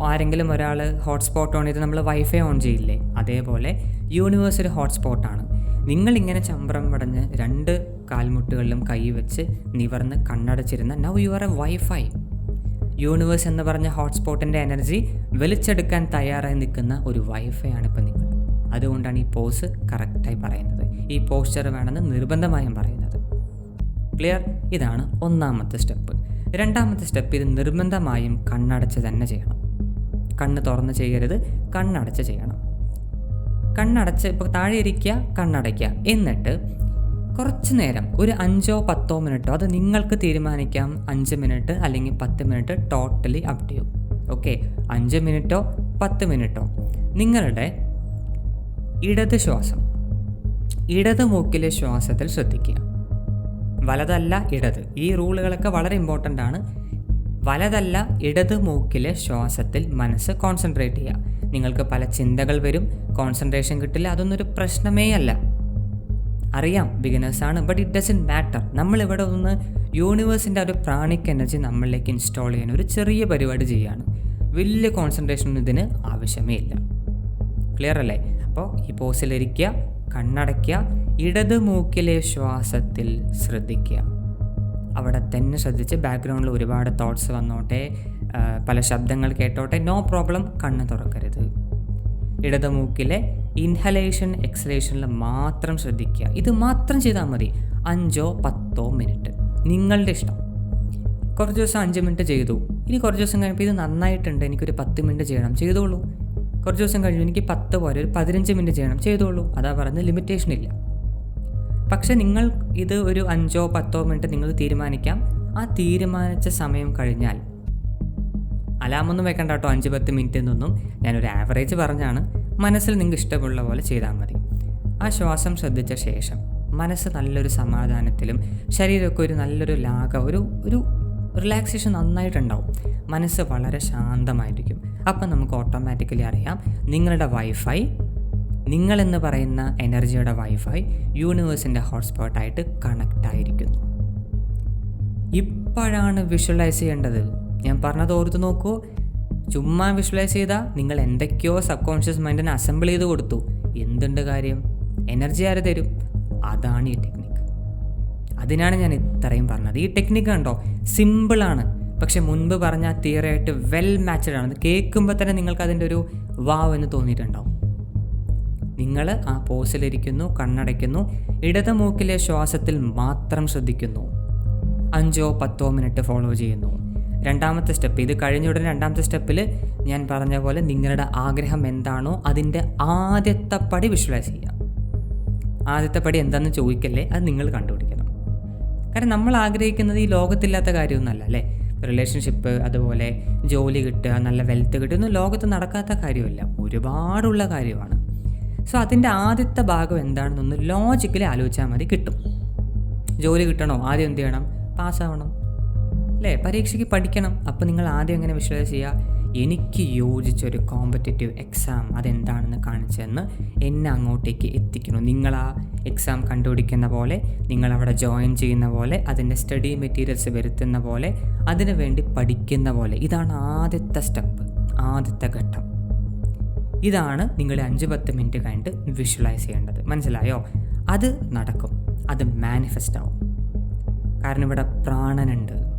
ആരെങ്കിലും ഒരാൾ ഹോട്ട്സ്പോട്ട് ഓൺ ചെയ്ത് നമ്മൾ വൈഫൈ ഓൺ ചെയ്യില്ലേ? അതേപോലെ യൂണിവേഴ്സ് ഒരു ഹോട്ട്സ്പോട്ടാണ് നിങ്ങളിങ്ങനെ ചമ്പ്രം പടഞ്ഞ് രണ്ട് കാൽമുട്ടുകളിലും കൈ വെച്ച് നിവർന്ന് കണ്ണടച്ചിരുന്ന now you are a wifi universe എന്ന് പറഞ്ഞ ഹോട്ട്സ്പോട്ടിന്റെ എനർജി വലിച്ചെടുക്കാൻ തയ്യാറായി നിൽക്കുന്ന ഒരു വൈഫൈ ആണ് ഇപ്പം നിങ്ങൾ. അതുകൊണ്ടാണ് ഈ പോസ് കറക്റ്റായി പറയുന്നത്. ഈ പോസ്ചർ വേണമെന്ന് നിർബന്ധമായും പറയുന്നത്. ക്ലിയർ ഇതാണ് ഒന്നാമത്തെ സ്റ്റെപ്പ് രണ്ടാമത്തെ സ്റ്റെപ്പ് ഇത് നിർബന്ധമായും കണ്ണടച്ച് തന്നെ ചെയ്യണം. കണ്ണ് തുറന്ന് ചെയ്യരുത് കണ്ണടച്ച് ചെയ്യണം. കണ്ണടച്ച് ഇപ്പോൾ താഴെ ഇരിക്കുക കണ്ണടയ്ക്കുക. എന്നിട്ട് കുറച്ച് നേരം ഒരു അഞ്ചോ പത്തോ മിനിറ്റോ അത് നിങ്ങൾക്ക് തീരുമാനിക്കാം. അഞ്ച് മിനിറ്റ് അല്ലെങ്കിൽ പത്ത് minute totally up to you okay അഞ്ച് മിനിറ്റോ പത്ത് മിനിറ്റോ നിങ്ങളുടെ ഇടത് ശ്വാസം ഇടത് മൂക്കിലെ ശ്വാസത്തിൽ ശ്രദ്ധിക്കുക. വലതല്ല ഇടത്. ഈ റൂളുകളൊക്കെ വളരെ ഇമ്പോർട്ടന്റ് ആണ്. വലതല്ല ഇടത് മൂക്കിലെ ശ്വാസത്തിൽ മനസ്സ് കോൺസെൻട്രേറ്റ് ചെയ്യുക. നിങ്ങൾക്ക് പല ചിന്തകൾ വരും. കോൺസെൻട്രേഷൻ കിട്ടില്ല അതൊന്നും ഒരു പ്രശ്നമേ അല്ല. അറിയാം ബിഗിനേഴ്സാണ് ബട്ട് ഇറ്റ് ഡസൻ മാറ്റർ നമ്മളിവിടെ ഒന്ന് യൂണിവേഴ്സിന്റെ ഒരു പ്രാണിക് എനർജി നമ്മളിലേക്ക് ഇൻസ്റ്റാൾ ചെയ്യാൻ ഒരു ചെറിയ പരിപാടി ചെയ്യുകയാണ്. വലിയ കോൺസെൻട്രേഷൻ ഇതിന് ആവശ്യമേ ഇല്ല. ക്ലിയർ അല്ലേ? അപ്പോൾ ഈ പോസിലിരിക്കുക കണ്ണടയ്ക്കുക ഇടത് മൂക്കിലെ ശ്വാസത്തിൽ ശ്രദ്ധിക്കുക. അവിടെ തന്നെ ശ്രദ്ധിച്ച് ബാക്ക്ഗ്രൗണ്ടിൽ ഒരുപാട് തോട്ട്സ് വന്നോട്ടെ പല ശബ്ദങ്ങൾ കേട്ടോട്ടെ നോ പ്രോബ്ലം കണ്ണ് തുറക്കരുത്. ഇടത് മൂക്കിലെ ഇൻഹലേഷൻ എക്സലേഷനിൽ മാത്രം ശ്രദ്ധിക്കുക. ഇത് മാത്രം ചെയ്താൽ മതി. അഞ്ചോ പത്തോ മിനിറ്റ് നിങ്ങളുടെ ഇഷ്ടം. കുറച്ച് ദിവസം അഞ്ച് മിനിറ്റ് ചെയ്തു. ഇനി കുറച്ച് ദിവസം കഴിയുമ്പോൾ ഇത് നന്നായിട്ടുണ്ട്. എനിക്കൊരു പത്ത് മിനിറ്റ് ചെയ്യണം. ചെയ്തോളൂ. കുറച്ച് ദിവസം കഴിഞ്ഞു. എനിക്ക് പത്ത് പോലെ ഒരു പതിനഞ്ച് മിനിറ്റ് ചെയ്യണം. ചെയ്തോളൂ. അതാ പറയുന്നത് ലിമിറ്റേഷൻ ഇല്ല. പക്ഷേ നിങ്ങൾ ഇത് ഒരു അഞ്ചോ പത്തോ മിനിറ്റ് നിങ്ങൾ തീരുമാനിക്കാം. ആ തീരുമാനിച്ച സമയം കഴിഞ്ഞാൽ അലാമൊന്നും വെക്കണ്ട കേട്ടോ. അഞ്ച് പത്ത് മിനിറ്റ് എന്നൊന്നും. ഞാനൊരു ആവറേജ് പറഞ്ഞാണ്. മനസ്സിൽ നിങ്ങൾക്ക് ഇഷ്ടമുള്ള പോലെ ചെയ്താൽ മതി. ആ ശ്വാസം ശ്രദ്ധിച്ച ശേഷം മനസ്സ് നല്ലൊരു സമാധാനത്തിലും ശരീരമൊക്കെ ഒരു നല്ലൊരു ലാഘ ഒരു ഒരു റിലാക്സേഷൻ നന്നായിട്ടുണ്ടാവും. മനസ്സ് വളരെ ശാന്തമായിരിക്കും. അപ്പം നമുക്ക് ഓട്ടോമാറ്റിക്കലി അറിയാം നിങ്ങളുടെ വൈഫൈ നിങ്ങളെന്ന് പറയുന്ന എനർജിയുടെ വൈഫൈ യൂണിവേഴ്സിന്റെ ഹോട്ട്സ്പോട്ടായിട്ട് കണക്റ്റ് ആയിരിക്കുന്നു. ഇപ്പോഴാണ് വിഷ്വലൈസ് ചെയ്യേണ്ടത്. ഞാൻ പറഞ്ഞത് ഓർത്ത് നോക്കൂ. ചുമ്മാ വിഷ്വലൈസ് ചെയ്താൽ നിങ്ങൾ എന്തൊക്കെയോ സബ് കോൺഷ്യസ് മൈൻഡിനെ അസംബിൾ ചെയ്ത് കൊടുത്തു. എന്തുണ്ട് കാര്യം? എനർജി ആരെ തരും? അതാണ് ഈ ടെക്നിക്ക് അതിനാണ് ഞാൻ ഇത്രയും പറഞ്ഞത്. ഈ ടെക്നിക്ക് കണ്ടോ? സിമ്പിളാണ് പക്ഷെ മുൻപ് പറഞ്ഞ തിയറി ആയിട്ട് വെൽ മാച്ചഡ് ആണ്. കേൾക്കുമ്പോൾ തന്നെ നിങ്ങൾക്ക് അതിന്റെ ഒരു വാവ് എന്ന് തോന്നിയിട്ടുണ്ടാവും. നിങ്ങൾ ആ പോസിലിരിക്കുന്നു കണ്ണടയ്ക്കുന്നു ഇടത് മൂക്കിലെ ശ്വാസത്തിൽ മാത്രം ശ്രദ്ധിക്കുന്നു. അഞ്ചോ പത്തോ മിനിറ്റ് ഫോളോ ചെയ്യുന്നു. രണ്ടാമത്തെ സ്റ്റെപ്പ് ഇത് കഴിഞ്ഞ ഉടനെ രണ്ടാമത്തെ സ്റ്റെപ്പിൽ ഞാൻ പറഞ്ഞ പോലെ നിങ്ങളുടെ ആഗ്രഹം എന്താണോ അതിന്റെ ആദ്യത്തെ പടി വിഷ്വലൈസ് ചെയ്യുക. ആദ്യത്തെ പടി എന്താണെന്ന് ചോദിക്കല്ലേ അത് നിങ്ങൾ കണ്ടുപിടിക്കണം കാരണം നമ്മൾ ആഗ്രഹിക്കുന്നത് ഈ ലോകത്തില്ലാത്ത കാര്യമൊന്നുമല്ല അല്ലേ? റിലേഷൻഷിപ്പ് അതുപോലെ ജോലി കിട്ടുക നല്ല വെൽത്ത് കിട്ടുക ഒന്നും ലോകത്ത് നടക്കാത്ത കാര്യമല്ല. ഒരുപാടുള്ള കാര്യമാണ്. സോ അതിന്റെ ആദ്യത്തെ ഭാഗം എന്താണെന്നൊന്ന് ലോജിക്കലി ആലോചിച്ചാൽ മതി കിട്ടും. ജോലി കിട്ടണോ? ആദ്യം എന്ത് ചെയ്യണം? പാസ്സാവണം അല്ലേ? പരീക്ഷയ്ക്ക് പഠിക്കണം. അപ്പോൾ നിങ്ങൾ ആദ്യം എങ്ങനെ വിഷ്വലൈസ് ചെയ്യുക? എനിക്ക് യോജിച്ചൊരു കോമ്പറ്റേറ്റീവ് എക്സാം അതെന്താണെന്ന് കാണിച്ചെന്ന് എന്നെ അങ്ങോട്ടേക്ക് എത്തിക്കുന്നു. നിങ്ങൾ ആ എക്സാം കണ്ടുപിടിക്കുന്ന പോലെ നിങ്ങൾ അവിടെ ജോയിൻ ചെയ്യുന്ന പോലെ അതിന്റെ സ്റ്റഡി മെറ്റീരിയൽസ് വരുത്തുന്ന പോലെ അതിനു വേണ്ടി പഠിക്കുന്ന പോലെ. ഇതാണ് ആദ്യത്തെ സ്റ്റെപ്പ് ആദ്യത്തെ ഘട്ടം. ഇതാണ് നിങ്ങൾ അഞ്ച് പത്ത് മിനിറ്റ് കഴിഞ്ഞിട്ട് വിഷ്വലൈസ് ചെയ്യേണ്ടത്. മനസ്സിലായോ? അത് നടക്കും. അത് മാനിഫെസ്റ്റ് ആവും. കാരണം ഇവിടെ പ്രാണനുണ്ട്.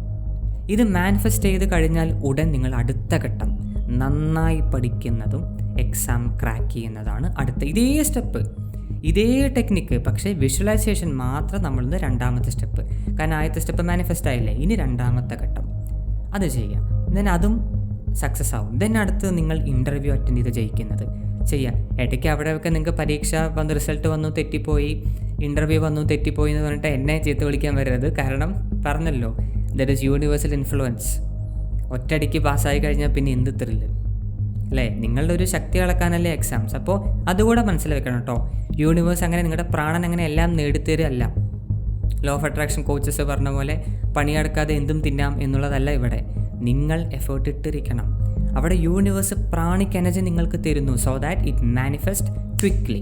ഇത് മാനിഫെസ്റ്റ് ചെയ്ത് കഴിഞ്ഞാൽ ഉടൻ നിങ്ങൾ അടുത്ത ഘട്ടം നന്നായി പഠിക്കുന്നതും എക്സാം ക്രാക്ക് ചെയ്യുന്നതാണ് അടുത്ത ഇതേ സ്റ്റെപ്പ് ഇതേ ടെക്നിക്ക് പക്ഷേ വിഷ്വലൈസേഷൻ മാത്രം നമ്മളിന്ന് രണ്ടാമത്തെ സ്റ്റെപ്പ് കാരണം ആദ്യത്തെ സ്റ്റെപ്പ് മാനിഫെസ്റ്റ് ആയില്ലേ? ഇനി രണ്ടാമത്തെ ഘട്ടം. അത് ചെയ്യാം. ദെൻ അതും സക്സസ് ആവും. ദെൻ അടുത്ത് നിങ്ങൾ ഇന്റർവ്യൂ അറ്റൻഡ് ചെയ്ത് ജയിക്കുന്നത്. ചെയ്യാം. ഇടയ്ക്ക് അവിടെയൊക്കെ നിങ്ങൾക്ക് പരീക്ഷ വന്ന് റിസൾട്ട് വന്നു തെറ്റിപ്പോയി. ഇന്റർവ്യൂ വന്നു തെറ്റിപ്പോയി എന്ന് പറഞ്ഞിട്ട് എന്നെ ചീത്ത വിളിക്കാൻ വരരുത്. കാരണം പറഞ്ഞല്ലോ ദറ്റ് ഇസ് യൂണിവേഴ്സൽ ഇൻഫ്ലുവൻസ് ഒറ്റയടിക്ക് പാസ്സായി കഴിഞ്ഞാൽ പിന്നെ എന്ത് ത്രില്ല് അല്ലേ? നിങ്ങളുടെ ഒരു ശക്തി അളക്കാനല്ലേ എക്സാംസ് അപ്പോൾ അതുകൂടെ മനസ്സിൽ വെക്കണം കേട്ടോ യൂണിവേഴ്സ് അങ്ങനെ നിങ്ങളുടെ പ്രാണൻ അങ്ങനെ എല്ലാം നേടിത്തരല്ല ലോ ഓഫ് അട്രാക്ഷൻ കോച്ചസ് പറഞ്ഞ പോലെ പണിയെടുക്കാതെ എന്തും തിന്നാം എന്നുള്ളതല്ല ഇവിടെ. നിങ്ങൾ എഫേർട്ട് ഇട്ടിരിക്കണം. അവിടെ യൂണിവേഴ്സ് പ്രാണിക് എനർജി നിങ്ങൾക്ക് തരുന്നു. So that it manifest quickly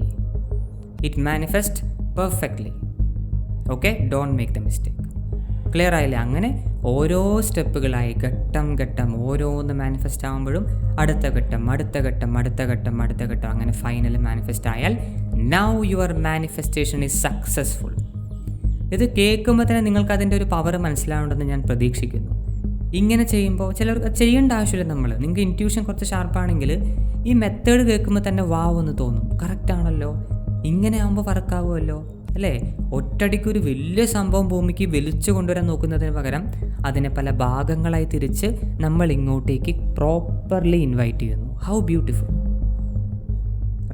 it manifest perfectly okay don't make the mistake clear ആയില്ലേ? അങ്ങനെ ഓരോ സ്റ്റെപ്പുകളായി ഘട്ടം ഘട്ടം ഓരോന്ന് മാനിഫെസ്റ്റ് ആകുമ്പോഴും അടുത്ത ഘട്ടം അടുത്ത ഘട്ടം അടുത്ത ഘട്ടം അടുത്ത ഘട്ടം അങ്ങനെ ഫൈനൽ മാനിഫെസ്റ്റ് ആയാൽ now your manifestation is successful ഇത് കേൾക്കുമ്പോൾ തന്നെ നിങ്ങൾക്ക് അതിന്റെ ഒരു പവർ മനസ്സിലാവുണ്ടെന്ന് ഞാൻ പ്രതീക്ഷിക്കുന്നു. ഇങ്ങനെ ചെയ്യുമ്പോൾ ചിലർ ചെയ്യേണ്ട ആവശ്യമില്ല നമ്മൾ നിങ്ങൾക്ക് ഇന്റ്യൂഷൻ കുറച്ച് ഷാർപ്പാണെങ്കിൽ ഈ മെത്തേഡ് കേൾക്കുമ്പോൾ തന്നെ വാവ് എന്ന് തോന്നും. കറക്റ്റ് ആണല്ലോ. ഇങ്ങനെ ആകുമ്പോൾ വർക്കാവുമല്ലോ അല്ലേ? ഒറ്റടിക്ക് ഒരു വലിയ സംഭവം ഭൂമിക്ക് വലിച്ചു കൊണ്ടുവരാൻ നോക്കുന്നതിന് പകരം അതിനെ പല ഭാഗങ്ങളായി തിരിച്ച് നമ്മൾ ഇങ്ങോട്ടേക്ക് പ്രോപ്പർലി ഇൻവൈറ്റ് ചെയ്യുന്നു. How beautiful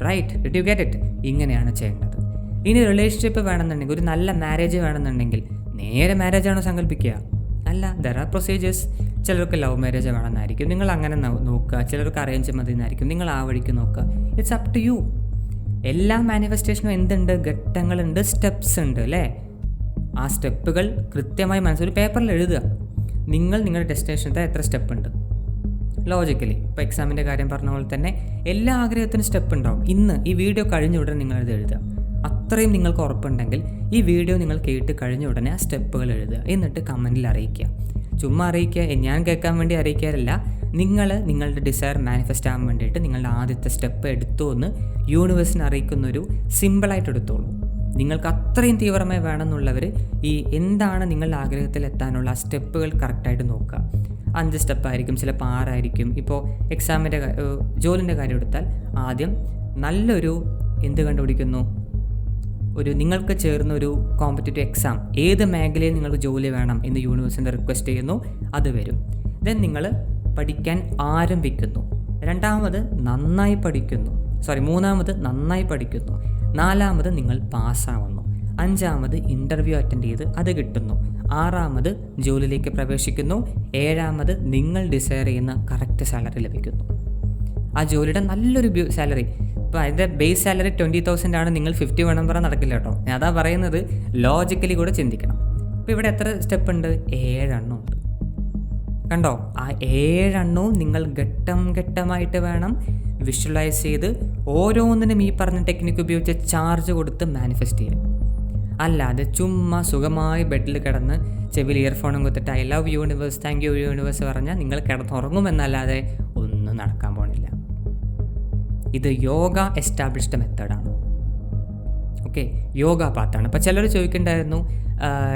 right did you get it ഇങ്ങനെയാണ് ചെയ്യേണ്ടത്. ഇനി റിലേഷൻഷിപ്പ് വേണമെന്നുണ്ടെങ്കിൽ ഒരു നല്ല മാരേജ് വേണമെന്നുണ്ടെങ്കിൽ നേരെ മാരേജാണോ സങ്കല്പിക്കുക? അല്ല ദർ ആർ പ്രൊസീജിയേഴ്സ് ചിലർക്ക് ലവ് മാരേജ് വേണമെന്നായിരിക്കും. നിങ്ങൾ അങ്ങനെ നോക്കുക. ചിലർക്ക് അറേഞ്ച് മതി എന്നായിരിക്കും നിങ്ങൾ ആ വഴിക്ക് നോക്കുക. ഇറ്റ്സ് അപ് ടു യു എല്ലാ മാനിഫെസ്റ്റേഷനും എന്തുണ്ട്? ഘട്ടങ്ങളുണ്ട് സ്റ്റെപ്സ് ഉണ്ട് അല്ലേ? ആ സ്റ്റെപ്പുകൾ കൃത്യമായി മനസ്സിൽ പേപ്പറിൽ എഴുതുക. നിങ്ങൾ നിങ്ങളുടെ ഡെസ്റ്റിനേഷനത്തെ എത്ര സ്റ്റെപ്പ് ഉണ്ട്? ലോജിക്കലി ഇപ്പോൾ എക്സാമിന്റെ കാര്യം പറഞ്ഞ പോലെ തന്നെ എല്ലാ ആഗ്രഹത്തിനും സ്റ്റെപ്പ് ഉണ്ടാവും. ഇന്ന് ഈ വീഡിയോ കഴിഞ്ഞ ഉടനെ നിങ്ങളത് എഴുതുക. അത്രയും നിങ്ങൾക്ക് ഉറപ്പുണ്ടെങ്കിൽ ഈ വീഡിയോ നിങ്ങൾ കേട്ട് കഴിഞ്ഞ ഉടനെ ആ സ്റ്റെപ്പുകൾ എഴുതുക. എന്നിട്ട് കമന്റിൽ അറിയിക്കുക. ചുമ്മാ അറിയിക്കുക ഞാൻ കേൾക്കാൻ വേണ്ടി അറിയിക്കാറില്ല. നിങ്ങൾ നിങ്ങളുടെ ഡിസയർ മാനിഫെസ്റ്റ് ആകാൻ വേണ്ടിയിട്ട് നിങ്ങളുടെ ആദ്യത്തെ സ്റ്റെപ്പ് എടുത്തു എന്ന് യൂണിവേഴ്സിനെ അറിയിക്കുന്നൊരു സിമ്പിളായിട്ട് എടുത്തോളൂ. നിങ്ങൾക്ക് അത്രയും തീവ്രമായി വേണമെന്നുള്ളവർ ഈ എന്താണ് നിങ്ങളുടെ ആഗ്രഹത്തിൽ എത്താനുള്ള സ്റ്റെപ്പുകൾ കറക്റ്റായിട്ട് നോക്കുക. അഞ്ച് സ്റ്റെപ്പായിരിക്കും ചിലപ്പോൾ ആറായിരിക്കും. ഇപ്പോൾ എക്സാമിന്റെ ജോലിന്റെ കാര്യം എടുത്താൽ ആദ്യം നല്ലൊരു എന്ത് കണ്ടുപിടിക്കുന്നു? ഒരു നിങ്ങൾക്ക് ചേർന്ന ഒരു കോമ്പറ്റേറ്റീവ് എക്സാം ഏത് മേഖലയിൽ നിങ്ങൾക്ക് ജോലി വേണം എന്ന് യൂണിവേഴ്സിന്റെ റിക്വസ്റ്റ് ചെയ്യുന്നു അത് വരും. ദെൻ നിങ്ങൾ പഠിക്കാൻ ആരംഭിക്കുന്നു. രണ്ടാമത് നന്നായി പഠിക്കുന്നു. സോറി മൂന്നാമത് നന്നായി പഠിക്കുന്നു. നാലാമത് നിങ്ങൾ പാസ്സാവുന്നു. അഞ്ചാമത് ഇന്റർവ്യൂ അറ്റൻഡ് ചെയ്ത് അത് കിട്ടുന്നു. ആറാമത് ജോലിയിലേക്ക് പ്രവേശിക്കുന്നു. ഏഴാമത് നിങ്ങൾ ഡിസയർ ചെയ്യുന്ന കറക്റ്റ് സാലറി ലഭിക്കുന്നു. ആ ജോലിയുടെ നല്ലൊരു സാലറി ഇപ്പോൾ അതിന്റെ ബേസ് സാലറി ട്വന്റി തൗസൻഡ് ആണ്. നിങ്ങൾ ഫിഫ്റ്റി വേണം പറയാൻ നടക്കില്ല കേട്ടോ. ഞാൻ അതാ പറയുന്നത് ലോജിക്കലി കൂടെ ചിന്തിക്കണം. ഇപ്പോൾ ഇവിടെ എത്ര സ്റ്റെപ്പ് ഉണ്ട്? ഏഴെണ്ണം ഉണ്ട്. കണ്ടോ? ആ ഏഴെണ്ണവും നിങ്ങൾ ഘട്ടം ഘട്ടമായിട്ട് വേണം വിഷ്വലൈസ് ചെയ്ത് ഓരോന്നിനും ഈ പറഞ്ഞ ടെക്നിക്ക് ഉപയോഗിച്ച് ചാർജ് കൊടുത്ത് മാനിഫെസ്റ്റ് ചെയ്യാൻ. അല്ലാതെ ചുമ്മാ സുഖമായി ബെഡിൽ കിടന്ന് ചെവിയിൽ ഇയർഫോണും കുത്തിട്ട് I love universe thank you universe പറഞ്ഞാൽ നിങ്ങൾ കിടന്നുറങ്ങുമെന്നല്ലാതെ ഒന്നും നടക്കാൻ പോണില്ല. ഇത് യോഗ എസ്റ്റാബ്ലിഷ്ഡ് മെത്തേഡാണ് ഓക്കെ യോഗ പാത്താണ് അപ്പോൾ ചിലർ ചോദിക്കണ്ടായിരുന്നു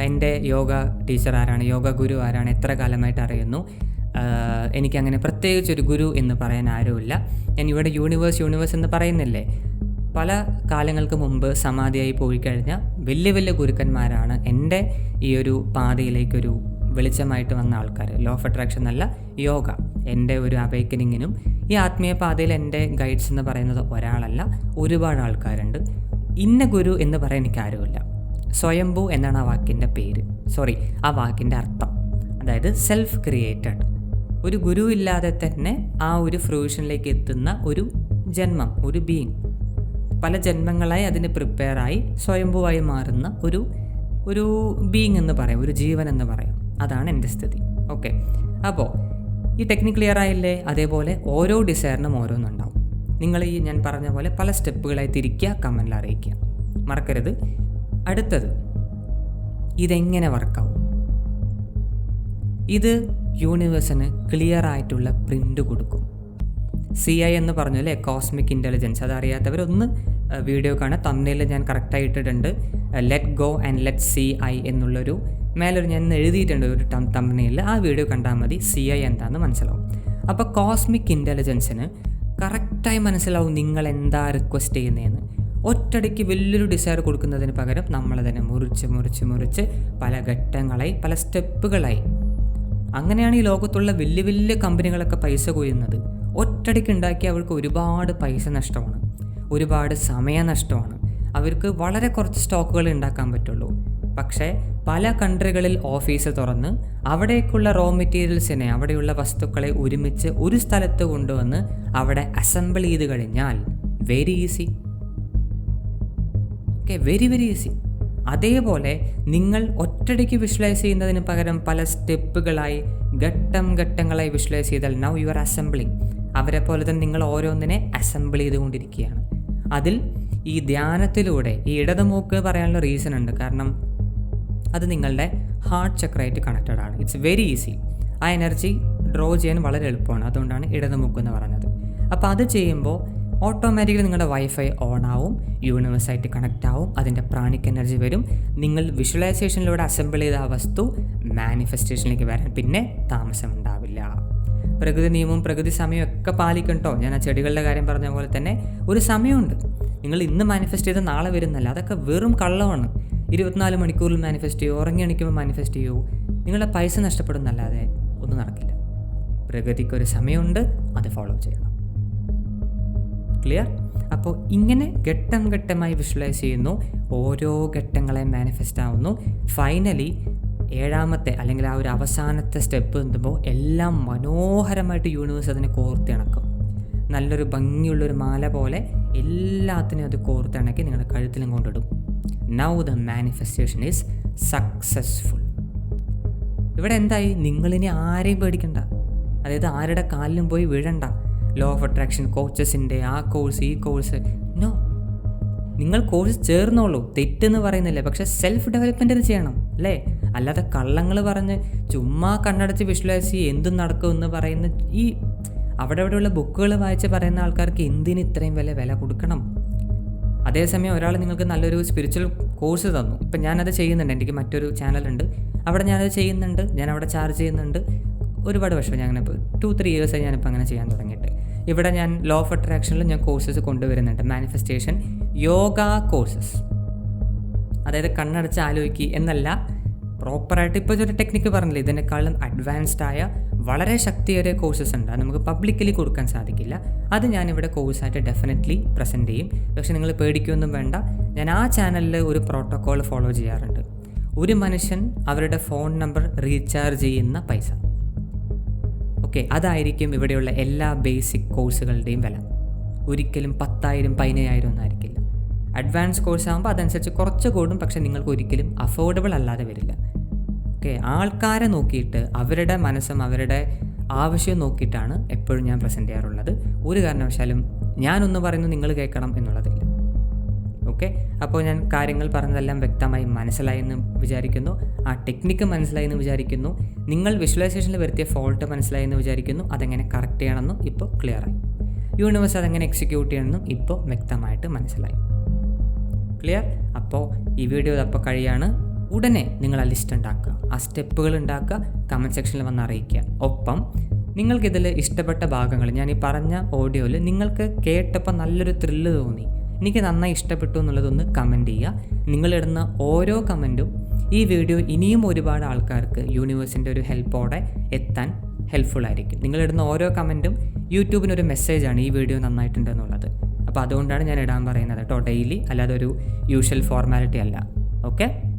എന്റെ യോഗ ടീച്ചർ ആരാണ് യോഗ ഗുരു ആരാണ് എത്ര കാലമായിട്ട് അറിയുന്നു? എനിക്കങ്ങനെ പ്രത്യേകിച്ച് ഒരു ഗുരു എന്ന് പറയാൻ ആരുമില്ല. ഞാൻ ഇവിടെ യൂണിവേഴ്സ് യൂണിവേഴ്സ് എന്ന് പറയുന്നില്ലേ? പല കാലങ്ങൾക്ക് മുമ്പ് സമാധിയായി പോയി കഴിഞ്ഞ വലിയ വലിയ ഗുരുക്കന്മാരാണ് എന്റെ ഈ ഒരു പാതയിലേക്കൊരു വെളിച്ചമായിട്ട് വന്ന ആൾക്കാർ. ലോ ഓഫ് അട്രാക്ഷൻ അല്ല യോഗ. എന്റെ ഒരു അവേക്കനിങ്ങിനും ഈ ആത്മീയ പാതയിൽ എന്റെ ഗൈഡ്സ് എന്ന് പറയുന്നത് ഒരാളല്ല ഒരുപാട് ആൾക്കാരുണ്ട്. ഇന്ന ഗുരു എന്ന് പറയാൻ എനിക്ക് ആരുമില്ല. സ്വയംഭൂ എന്നാണ് ആ വാക്കിന്റെ പേര്. സോറി ആ വാക്കിന്റെ അർത്ഥം. അതായത് സെൽഫ് ക്രിയേറ്റഡ് ഒരു ഗുരു ഇല്ലാതെ തന്നെ ആ ഒരു ഫ്രൂഷനിലേക്ക് എത്തുന്ന ഒരു ജന്മം ഒരു ബീങ് പല ജന്മങ്ങളായി അതിന് പ്രിപ്പയറായി സ്വയംഭൂവായി മാറുന്ന ഒരു ഒരു ബീങ് എന്ന് പറയും ഒരു ജീവൻ എന്ന് പറയും. അതാണ് എന്റെ സ്ഥിതി. ഓക്കെ അപ്പോൾ ഈ ടെക്നിക് ക്ലിയർ ആയില്ലേ? അതേപോലെ ഓരോ ഡിസൈറിനും ഓരോന്നുണ്ടാവും. നിങ്ങൾ ഈ ഞാൻ പറഞ്ഞ പോലെ പല സ്റ്റെപ്പുകളായി തിരിക്കുക കമന്റിൽ അറിയിക്കുക. മറക്കരുത്. അടുത്തത് ഇതെങ്ങനെ വർക്കാവും? ഇത് യൂണിവേഴ്സിന് ക്ലിയർ ആയിട്ടുള്ള പ്രിന്റ് കൊടുക്കും. സി ഐ എന്ന് പറഞ്ഞു അല്ലേ? Cosmic intelligence. അതറിയാത്തവർ ഒന്ന് വീഡിയോ കാണാൻ തമ്മിൽ ഞാൻ കറക്റ്റായി ഇട്ടിട്ടുണ്ട് let go and let see I എന്നുള്ളൊരു മേലൊരു ഞാൻ എഴുതിയിട്ടുണ്ട് ഒരു തമ്മിൽ ആ വീഡിയോ കണ്ടാൽ മതി. സി ഐ എന്താണെന്ന് മനസ്സിലാവും. അപ്പോൾ കോസ്മിക് ഇന്റലിജൻസിന് കറക്റ്റായി മനസ്സിലാവും നിങ്ങൾ എന്താ റിക്വസ്റ്റ് ചെയ്യുന്നതെന്ന് ഒറ്റടിക്ക് വലിയൊരു ഡിസയർ കൊടുക്കുന്നതിന് പകരം നമ്മളതിനെ മുറിച്ച് മുറിച്ച് മുറിച്ച് പല ഘട്ടങ്ങളായി പല സ്റ്റെപ്പുകളായി. അങ്ങനെയാണ് ഈ ലോകത്തുള്ള വലിയ വലിയ കമ്പനികളൊക്കെ പൈസ കൊയ്യുന്നത്. ഒറ്റടിക്ക് ഉണ്ടാക്കി അവർക്ക് ഒരുപാട് പൈസ നഷ്ടമാണ്. ഒരുപാട് സമയ നഷ്ടമാണ്. അവർക്ക് വളരെ കുറച്ച് സ്റ്റോക്കുകൾ ഉണ്ടാക്കാൻ പറ്റുള്ളൂ. പക്ഷേ പല കൺട്രികളിൽ ഓഫീസ് തുറന്ന് അവിടേക്കുള്ള റോ മെറ്റീരിയൽസിനെ അവിടെയുള്ള വസ്തുക്കളെ ഒരുമിച്ച് ഒരു സ്ഥലത്ത് കൊണ്ടുവന്ന് അവിടെ അസംബിൾ ചെയ്ത് കഴിഞ്ഞാൽ very easy okay very very easy അതേപോലെ നിങ്ങൾ ഒറ്റടിക്ക് വിഷ്വലൈസ് ചെയ്യുന്നതിന് പകരം പല സ്റ്റെപ്പുകളായി ഘട്ടം ഘട്ടങ്ങളായി വിഷ്വലൈസ് ചെയ്താൽ നൗ യു ആർ അസംബ്ലിങ് അവരെ പോലെ തന്നെ നിങ്ങൾ ഓരോന്നിനെ അസംബിൾ ചെയ്തുകൊണ്ടിരിക്കുകയാണ്. അതിൽ ഈ ധ്യാനത്തിലൂടെ ഈ ഇടതുമൂക്ക് പറയാനുള്ള റീസൺ ഉണ്ട്. കാരണം അത് നിങ്ങളുടെ ഹാർട്ട് ചക്രമായിട്ട് കണക്റ്റഡ് ആണ്. ഇറ്റ്സ് വെരി ഈസി ആ എനർജി ഡ്രോ ചെയ്യാൻ വളരെ എളുപ്പമാണ്. അതുകൊണ്ടാണ് ഇടതുമുക്ക് എന്ന് പറഞ്ഞത്. അപ്പോൾ അത് ചെയ്യുമ്പോൾ ഓട്ടോമാറ്റിക്കലി നിങ്ങളുടെ വൈഫൈ ഓൺ ആവും യൂണിവേഴ്സായിട്ട് കണക്റ്റ് ആവും അതിന്റെ പ്രാണിക് എനർജി വരും. നിങ്ങൾ വിഷ്വലൈസേഷനിലൂടെ അസംബിൾ ചെയ്ത ആ വസ്തു മാനിഫെസ്റ്റേഷനിലേക്ക് വരാൻ പിന്നെ താമസം ഉണ്ടാവില്ല. പ്രകൃതി നിയമവും പ്രകൃതി സമയവും ഒക്കെ പാലിക്കണ്ടോ ഞാൻ ആ ചെടികളുടെ കാര്യം പറഞ്ഞ പോലെ തന്നെ ഒരു സമയമുണ്ട്. നിങ്ങൾ ഇന്ന് മാനിഫെസ്റ്റ് ചെയ്ത് നാളെ വരുന്നല്ല. അതൊക്കെ വെറും കള്ളമാണ്. ഇരുപത്തിനാല് മണിക്കൂറിൽ മാനിഫെസ്റ്റ് ചെയ്യൂ ഉറങ്ങി എണിക്കുമ്പോൾ മാനിഫെസ്റ്റ് ചെയ്യൂ. നിങ്ങളുടെ പൈസ നഷ്ടപ്പെടുന്നല്ലാതെ ഒന്നും നടക്കില്ല. പ്രകൃതിക്കൊരു സമയമുണ്ട് അത് ഫോളോ ചെയ്യണം. ക്ലിയർ അപ്പോൾ ഇങ്ങനെ ഘട്ടം ഘട്ടമായി വിഷ്വലൈസ് ചെയ്യുന്നു. ഓരോ ഘട്ടങ്ങളെ മാനിഫെസ്റ്റ് ആവുന്നു. ഫൈനലി ഏഴാമത്തെ അല്ലെങ്കിൽ ആ ഒരു അവസാനത്തെ സ്റ്റെപ്പ് എത്തുമ്പോൾ എല്ലാം മനോഹരമായിട്ട് യൂണിവേഴ്സ് അതിനെ കോർത്തിണക്കും. നല്ലൊരു ഭംഗിയുള്ളൊരു മാല പോലെ എല്ലാത്തിനും അത് കോർത്തിണക്കി നിങ്ങളുടെ കഴുത്തിലും കൊണ്ടിടും. Now the manifestation is successful ഇവിടെ എന്തായി? നിങ്ങളിനി ആരെയും പേടിക്കണ്ട. അതായത് ആരുടെ കാലിലും പോയി വീഴണ്ട. ലോ ഓഫ് അട്രാക്ഷൻ കോച്ചസിന്റെ ആ കോഴ്സ് ഈ കോഴ്സ് നോ നിങ്ങൾ കോഴ്സ് ചേർന്നോളൂ. തെറ്റെന്ന് പറയുന്നില്ല? പക്ഷേ സെൽഫ് ഡെവലപ്മെന്റ് ചെയ്യണം അല്ലേ? അല്ലാതെ കള്ളങ്ങൾ പറഞ്ഞ് ചുമ്മാ കണ്ണടച്ച് വിഷ്വലൈസ് ചെയ്ത് എന്തും നടക്കുമെന്ന് പറയുന്ന ഈ അവിടെ അവിടെയുള്ള ബുക്കുകൾ വായിച്ച് പറയുന്ന ആൾക്കാർക്ക് എന്തിന് ഇത്രയും വില? വില കൊടുക്കണം. അതേസമയം ഒരാൾ നിങ്ങൾക്ക് നല്ലൊരു സ്പിരിച്വൽ കോഴ്സ് തന്നു. ഇപ്പം ഞാനത് ചെയ്യുന്നുണ്ട്. എനിക്ക് മറ്റൊരു ചാനലുണ്ട് അവിടെ ഞാനത് ചെയ്യുന്നുണ്ട്. ഞാൻ അവിടെ ചാർജ് ചെയ്യുന്നുണ്ട്. ഒരുപാട് വർഷം ഞാൻ അങ്ങനെ ടു ത്രീ ഇയേഴ്സായി ഞാനിപ്പോൾ അങ്ങനെ ചെയ്യാൻ തുടങ്ങിയിട്ട്. ഇവിടെ ഞാൻ ലോ ഓഫ് അട്രാക്ഷനിൽ ഞാൻ കോഴ്സസ് കൊണ്ടുവരുന്നുണ്ട്. മാനിഫെസ്റ്റേഷൻ യോഗ കോഴ്സസ് അതായത് കണ്ണടച്ച് ആലോചിക്കുക എന്നല്ല പ്രോപ്പറായിട്ട് ഇപ്പോൾ ഒരു ടെക്നിക്ക് പറഞ്ഞില്ലേ? ഇതിനേക്കാളും അഡ്വാൻസ്ഡ് ആയ വളരെ ശക്തിയേറിയ കോഴ്സസ് ഉണ്ട്. അത് നമുക്ക് പബ്ലിക്കലി കൊടുക്കാൻ സാധിക്കില്ല. അത് ഞാനിവിടെ കോഴ്സായിട്ട് ഡെഫിനറ്റ്ലി പ്രസന്റ് ചെയ്യും. പക്ഷേ നിങ്ങൾ പേടിക്കുകയൊന്നും വേണ്ട. ഞാൻ ആ ചാനലിൽ ഒരു പ്രോട്ടോക്കോൾ ഫോളോ ചെയ്യാറുണ്ട്. ഒരു മനുഷ്യൻ അവരുടെ ഫോൺ നമ്പർ റീചാർജ് ചെയ്യുന്ന പൈസ. ഓക്കെ അതായിരിക്കും ഇവിടെയുള്ള എല്ലാ ബേസിക് കോഴ്സുകളുടെയും വില. ഒരിക്കലും പത്തായിരം പതിനയ്യായിരം ഒന്നും ആയിരിക്കില്ല. അഡ്വാൻസ് കോഴ്സ് ആകുമ്പോൾ അതനുസരിച്ച് കുറച്ച് കൂടും. പക്ഷെ നിങ്ങൾക്ക് ഒരിക്കലും അഫോർഡബിൾ അല്ലാതെ വരില്ല. ഓക്കെ ആൾക്കാരെ നോക്കിയിട്ട് അവരുടെ മനസ്സും അവരുടെ ആവശ്യം നോക്കിയിട്ടാണ് എപ്പോഴും ഞാൻ പ്രസന്റ് ചെയ്യാറുള്ളത്. ഒരു കാരണവശാലും ഞാനൊന്ന് പറയുന്നു നിങ്ങൾ കേൾക്കണം എന്നുള്ളതില്ല. ഓക്കെ അപ്പോൾ ഞാൻ കാര്യങ്ങൾ പറഞ്ഞതെല്ലാം വ്യക്തമായി മനസ്സിലായെന്ന് വിചാരിക്കുന്നു. ആ ടെക്നിക്ക് മനസ്സിലായെന്ന് വിചാരിക്കുന്നു. നിങ്ങൾ വിഷ്വലൈസേഷനിൽ വരുത്തിയ ഫോൾട്ട് മനസ്സിലായെന്ന് വിചാരിക്കുന്നു. അതെങ്ങനെ കറക്റ്റ് ചെയ്യണമെന്നും ഇപ്പോൾ ക്ലിയറായി യൂണിവേഴ്സ് അതെങ്ങനെ എക്സിക്യൂട്ട് ചെയ്യണമെന്നും ഇപ്പോൾ വ്യക്തമായിട്ട് മനസ്സിലായി. ക്ലിയർ അപ്പോൾ ഈ വീഡിയോ അപ്പോൾ കഴിയാണ്. ഉടനെ നിങ്ങൾ ആ ലിസ്റ്റ് ഉണ്ടാക്കുക. ആ സ്റ്റെപ്പുകൾ ഉണ്ടാക്കുക. കമന്റ് സെക്ഷനിൽ വന്ന് അറിയിക്കുക. ഒപ്പം നിങ്ങൾക്കിതിൽ ഇഷ്ടപ്പെട്ട ഭാഗങ്ങൾ ഞാൻ ഈ പറഞ്ഞ ഓഡിയോയിൽ നിങ്ങൾക്ക് കേട്ടപ്പോൾ നല്ലൊരു ത്രില്ല് തോന്നി. എനിക്ക് നന്നായി ഇഷ്ടപ്പെട്ടു എന്നുള്ളതൊന്ന് കമന്റ് ചെയ്യുക. നിങ്ങളിടുന്ന ഓരോ കമന്റും ഈ വീഡിയോ ഇനിയും ഒരുപാട് ആൾക്കാർക്ക് യൂണിവേഴ്സിന്റെ ഒരു ഹെൽപ്പോടെ എത്താൻ ഹെൽപ്ഫുൾ ആയിരിക്കും. നിങ്ങളിടുന്ന ഓരോ കമന്റും യൂട്യൂബിനൊരു മെസ്സേജാണ് ഈ വീഡിയോ നന്നായിട്ടുണ്ട് എന്നുള്ളത് അപ്പോൾ അതുകൊണ്ടാണ് ഞാൻ ഇടാൻ പറയുന്നത് കേട്ടോ. ഡെയിലി അല്ലാതെ ഒരു യൂഷ്വൽ ഫോർമാലിറ്റി അല്ല. ഓക്കെ